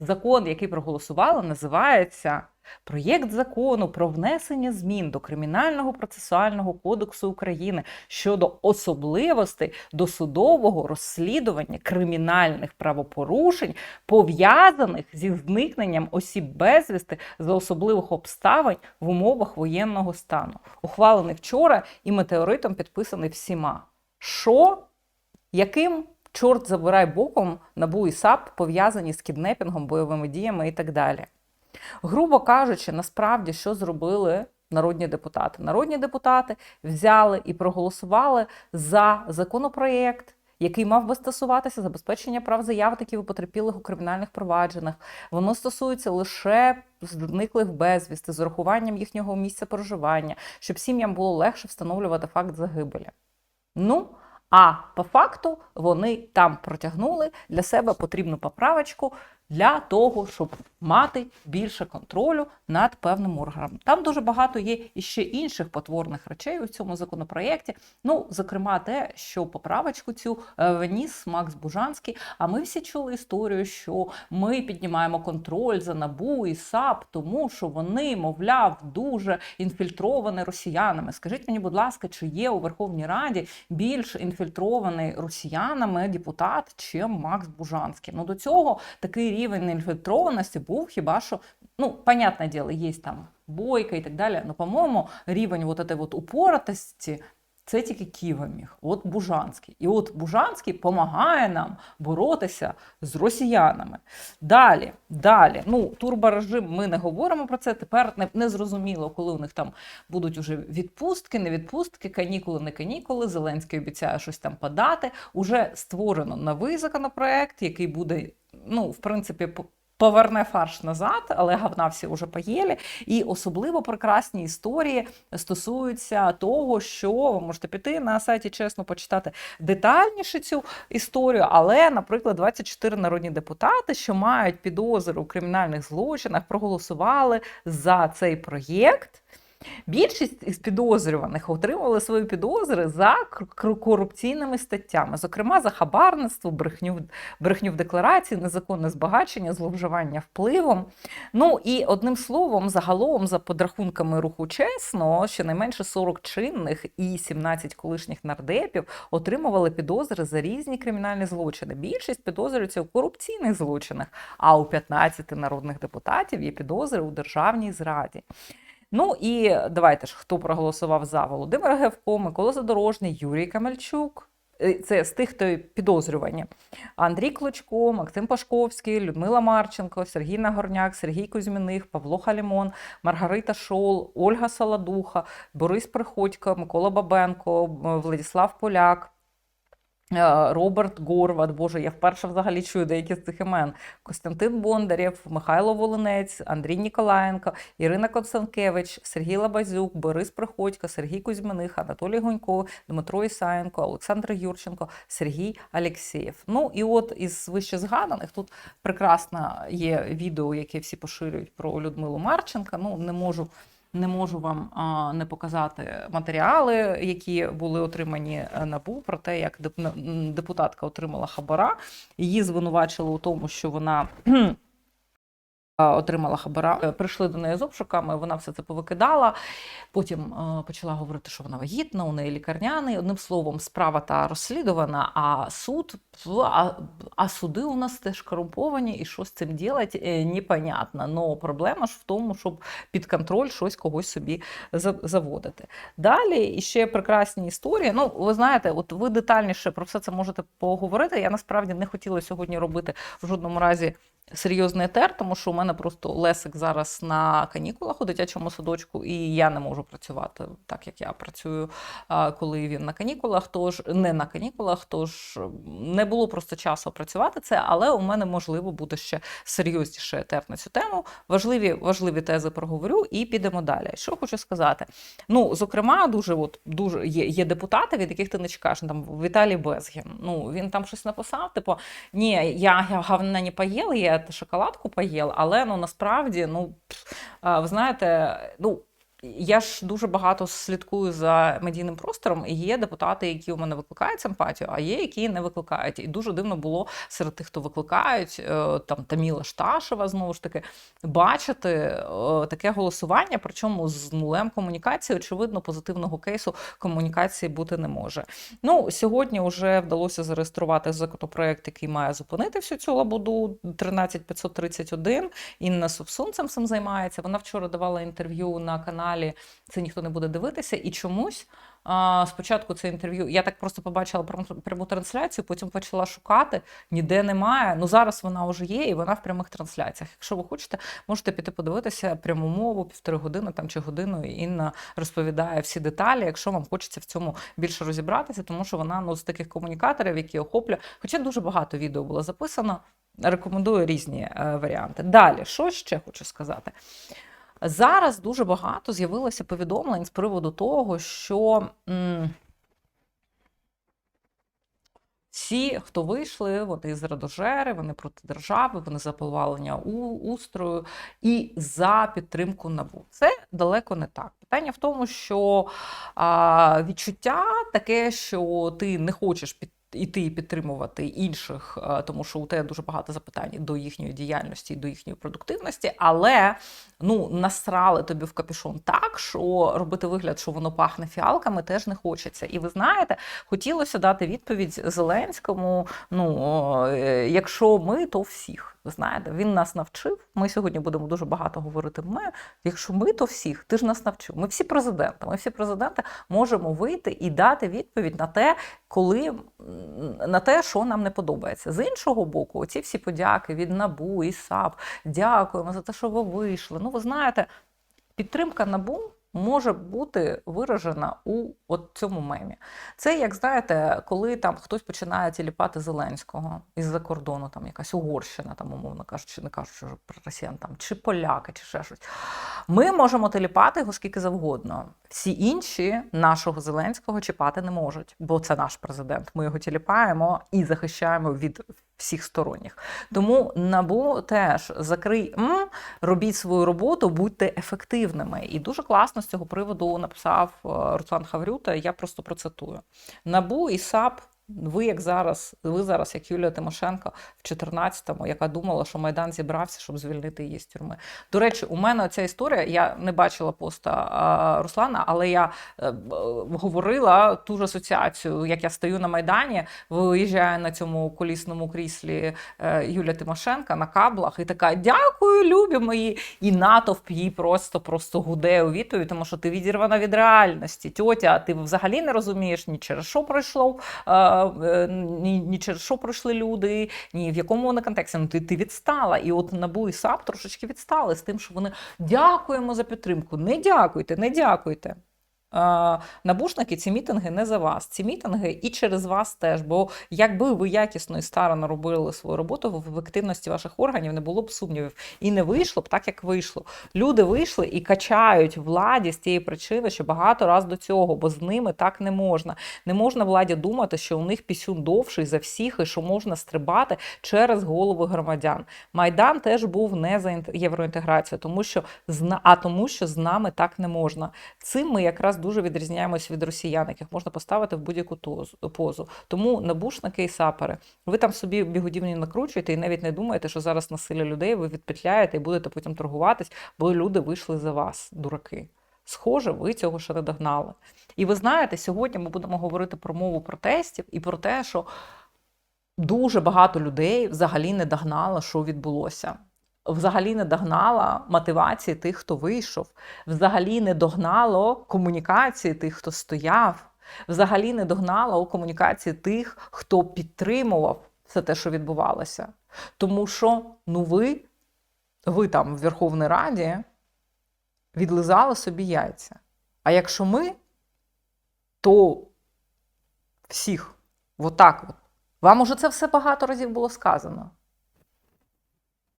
Закон, який проголосували, називається Проєкт закону про внесення змін до Кримінального процесуального кодексу України щодо особливостей досудового розслідування кримінальних правопорушень, пов'язаних зі зникненням осіб безвісти за особливих обставин в умовах воєнного стану. Ухвалений вчора і метеоритом підписаний всіма. Що? Яким чорт забирай боком НАБУ і САП пов'язані з кіднепінгом, бойовими діями і так далі? Грубо кажучи, насправді, що зробили народні депутати? Народні депутати взяли і проголосували за законопроєкт, який мав би стосуватися забезпечення прав заявників і потерпілих у кримінальних провадженнях. Воно стосується лише зниклих безвісти з урахуванням їхнього місця проживання, щоб сім'ям було легше встановлювати факт загибелі. Ну, а по факту вони там протягнули для себе потрібну поправочку для того, щоб мати більше контролю над певним органом. Там дуже багато є ще інших потворних речей у цьому законопроєкті. Ну, зокрема, те, що поправочку цю е, вніс Макс Бужанський. А ми всі чули історію, що ми піднімаємо контроль за набу і САП, тому що вони, мовляв, дуже інфільтровані росіянами. Скажіть мені, будь ласка, чи є у Верховній Раді більш інфільтрований росіянами депутат, чим Макс Бужанський? Ну до цього такий рівень інфільтрованості був хіба що, ну, понятне діло, є там бойка і так далі. Но, по-моєму, рівень вот этой вот упоротості це тільки Ківа міг, от Бужанський. І от Бужанський допомагає нам боротися з росіянами. Далі, далі. Ну, турборежим, ми не говоримо про це. Тепер не, не зрозуміло, коли у них там будуть уже відпустки, не відпустки, канікули, не канікули. Зеленський обіцяє щось там подати. Уже створено новий законопроект, який буде, ну, в принципі, Поверне фарш назад, але гавна всі вже поїли. І особливо прекрасні історії стосуються того, що ви можете піти на сайті чесно почитати детальніше цю історію. Але, наприклад, 24 народні депутати, що мають підозри у кримінальних злочинах, проголосували за цей проєкт. Більшість із підозрюваних отримали свої підозри за корупційними статтями, зокрема за хабарництво, брехню, брехню в декларації, незаконне збагачення, зловживання впливом. Ну і одним словом, загалом, за подрахунками руху чесно, щонайменше 40 чинних і 17 колишніх нардепів отримували підозри за різні кримінальні злочини. Більшість підозрюється у корупційних злочинах, а у 15 народних депутатів є підозри у державній зраді. Ну і давайте ж, хто проголосував за Володимир Гевко, Микола Задорожний, Юрій Камельчук. Е, Це з тих, хто підозрювані. Андрій Клочко, Максим Пашковський, Людмила Марченко, Сергій Нагорняк, Сергій Кузьміних, Павло Халімон, Маргарита Шол, Ольга Саладуха, Борис Приходько, Микола Бабенко, Владислав Поляк. Е, Роберт Горват, Боже, я вперше взагалі чую деякі з цих імен. Костянтин Бондарєв, Михайло Волинець, Андрій Ніколаєнко, Ірина Констанкевич, Сергій Лабазюк, Борис Приходько, Сергій Кузьминих, Анатолій Гунько, Дмитро Ісаєнко, Олександр Юрченко, Сергій Алєксєєв. Ну і от із вище згаданих тут прекрасно є відео, яке всі поширюють про Людмилу Марченка. Ну не можу. Не можу вам не показати матеріали, які були отримані е, набу про те, як деп- депутатка отримала хабара. Її звинувачили у тому, що вона отримала хабара. Е, Прийшли до неї з обшуками, вона все це повикидала. Потім е, почала говорити, що вона вагітна, у неї лікарняний. Одним словом, справа та розслідувана, а суд, а, а суди у нас теж корумповані, і що з цим ділять, е, непонятно. Но проблема ж в тому, щоб під контроль щось когось собі заводити. Далі і ще прекрасні історії. Ну, ви знаєте, от ви детальніше про все це можете поговорити. Я насправді не хотіла сьогодні робити в жодному разі. Серйозний етер, тому що у мене просто Лесик зараз на канікулах у дитячому садочку, і я не можу працювати так, як я працюю, коли він на канікулах. Тож не на канікулах, тож не було просто часу працювати це, але у мене можливо буде ще серйозніше етер на цю тему. Важливі, важливі тези проговорю і підемо далі. Що хочу сказати? Ну, зокрема, дуже от дуже є, є депутати, від яких ти не чекаєш. Там Віталій Безгін. Ну він там щось написав. Типу, ні, я, говна не поїл, я шоколадку поїл, але ну насправді, ну ви знаєте, ну. Я ж дуже багато слідкую за медійним простором, і є депутати, які у мене викликають симпатію, а є, які не викликають. І дуже дивно було серед тих, хто викликають, е, там Таміла Шташева, знову ж таки, бачити е, таке голосування, причому з нулем комунікації, очевидно, позитивного кейсу комунікації бути не може. Ну, сьогодні вже вдалося зареєструвати законопроект, який має зупинити всю цю лабуду 13531. Інна Совсун цим цим займається. Вона вчора давала інтерв'ю на каналі. Це ніхто не буде дивитися, і чомусь. А, спочатку це інтерв'ю. Я так просто побачила пряму трансляцію, потім почала шукати. Ніде немає. Ну зараз вона вже є, і вона в прямих трансляціях. Якщо ви хочете, можете піти подивитися пряму мову півтори години там чи годину. І Інна розповідає всі деталі, якщо вам хочеться в цьому більше розібратися, тому що вона ну з таких комунікаторів, які охоплює. Хоча дуже багато відео було записано. Рекомендую різні е, варіанти. Далі, що ще хочу сказати? Зараз дуже багато з'явилося повідомлень з приводу того, що всі, хто вийшли, вони зрадожери, вони проти держави, вони за повалення устрою і за підтримку набу. Це далеко не так. Питання в тому, що а, відчуття таке, що ти не хочеш під. Іти і підтримувати інших, е, тому що у тебе дуже багато запитань до їхньої діяльності до їхньої продуктивності, але ну насрали тобі в капюшон так, що робити вигляд, що воно пахне фіалками, теж не хочеться. І ви знаєте, хотілося дати відповідь Зеленському: ну е, якщо ми, то всіх. Ви знаєте, він нас навчив. Ми сьогодні будемо дуже багато говорити. Ми, якщо ми, то всіх, ти ж нас навчив. Ми всі президенти. Ми всі президенти можемо вийти і дати відповідь на те, коли на те, що нам не подобається. З іншого боку, оці всі подяки від НАБУ і САП. Дякуємо за те, що ви вийшли. Ну, ви знаєте, підтримка НАБУ може бути виражена у от цьому мемі. Це, як знаєте, коли там хтось починає тіліпати Зеленського із-за кордону, там якась Угорщина, там, умовно кажучи, не кажучи про росіян, там, чи поляки, чи ще щось. Ми можемо тіліпати його скільки завгодно. Всі інші нашого Зеленського чіпати не можуть, бо це наш президент. Ми його тіліпаємо і захищаємо від всіх сторонніх. Тому набу теж закрий м, робіть свою роботу, будьте ефективними. І дуже класно з цього приводу написав е, Руслан Хаврюта. Я просто процитую: Набу і САП. Ви як зараз, ви зараз, як Юлія Тимошенко в 14-му, яка думала, що Майдан зібрався, щоб звільнити її з тюрми. До речі, у мене ця історія, я не бачила поста Руслана, але я е, говорила ту ж асоціацію, як я стою на Майдані, виїжджає на цьому колісному кріслі е, Юлія Тимошенка на каблах і така: Дякую, любі мої! І натовп їй просто просто гуде у відповідь, тому що ти відірвана від реальності. Тьотя, ти взагалі не розумієш ні через що пройшло, е, ні, ні через що пройшли люди, ні в якому вони контексті. Ну, ти, ти відстала. І от НАБУ і САП трошечки відстали з тим, що вони дякуємо за підтримку. Не дякуйте, не дякуйте. Набушники, ці мітинги не за вас. Ці мітинги і через вас теж. Бо якби ви якісно і старано робили свою роботу, в ефективності ваших органів не було б сумнівів. І не вийшло б так, як вийшло. Люди вийшли і качають владі з тієї причини, що багато раз до цього, бо з ними так не можна. Не можна владі думати, що у них пісюн довший за всіх, і що можна стрибати через голови громадян. Майдан теж був не за євроінтеграцію, тому що а тому, що з нами так не можна. Цим ми якраз дуже відрізняємось від росіян, яких можна поставити в будь-яку позу. Тому набушники і сапери, ви там собі бігодівні накручуєте і навіть не думаєте, що зараз насилля людей ви відпетляєте і будете потім торгуватись, бо люди вийшли за вас, дураки. Схоже, ви цього ще не догнали. І ви знаєте, сьогодні ми будемо говорити про мову протестів і про те, що дуже багато людей взагалі не догнало, що відбулося. Взагалі не догнала мотивації тих, хто вийшов, взагалі не догнало комунікації тих, хто стояв, взагалі не догнало комунікації тих, хто підтримував все те, що відбувалося. Тому що ну ви, ви там в Верховній Раді відлизали собі яйця. А якщо ми, то всіх, отак от. Вам уже це все багато разів було сказано.